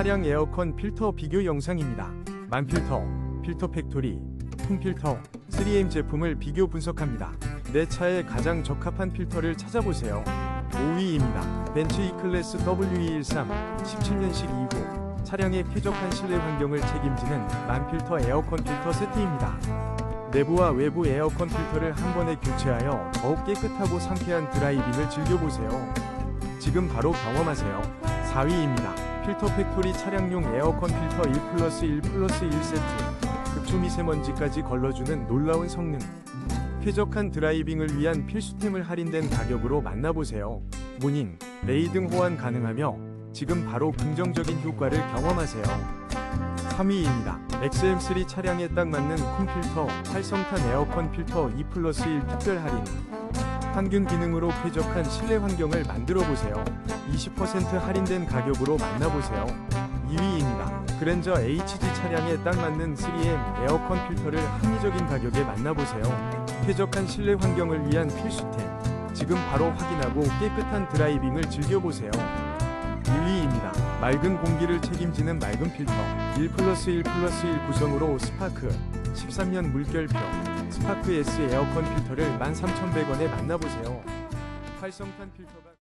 차량 에어컨 필터 비교 영상입니다. 만필터, 필터 팩토리, 품필터, 3M 제품을 비교 분석합니다. 내 차에 가장 적합한 필터를 찾아보세요. 5위입니다. 벤츠 E클래스 W213 17년식 이후 차량의 쾌적한 실내 환경을 책임지는 만필터 에어컨 필터 세트입니다. 내부와 외부 에어컨 필터를 한 번에 교체하여 더욱 깨끗하고 상쾌한 드라이빙을 즐겨보세요. 지금 바로 경험하세요. 4위입니다. 필터 팩토리 차량용 에어컨 필터 1 플러스 1 플러스 1 세트. 극초미세먼지까지 걸러주는 놀라운 성능. 쾌적한 드라이빙을 위한 필수템을 할인된 가격으로 만나보세요. 모닝, 레이 등 호환 가능하며 지금 바로 긍정적인 효과를 경험하세요. 3위입니다. XM3 차량에 딱 맞는 쿵필터 활성탄 에어컨 필터 2 플러스 1 특별 할인. 항균 기능으로 쾌적한 실내 환경을 만들어 보세요. 20% 할인된 가격으로 만나보세요. 2위입니다. 그랜저 HG 차량에 딱 맞는 3M 에어컨 필터를 합리적인 가격에 만나보세요. 쾌적한 실내 환경을 위한 필수템. 지금 바로 확인하고 깨끗한 드라이빙을 즐겨보세요. 1위입니다. 맑은 공기를 책임지는 맑은 필터 1 플러스 1 플러스 1 구성으로 스파크 13년 물결표 스파크 S 에어컨 필터를 13,100원에 만나보세요. 활성탄 필터가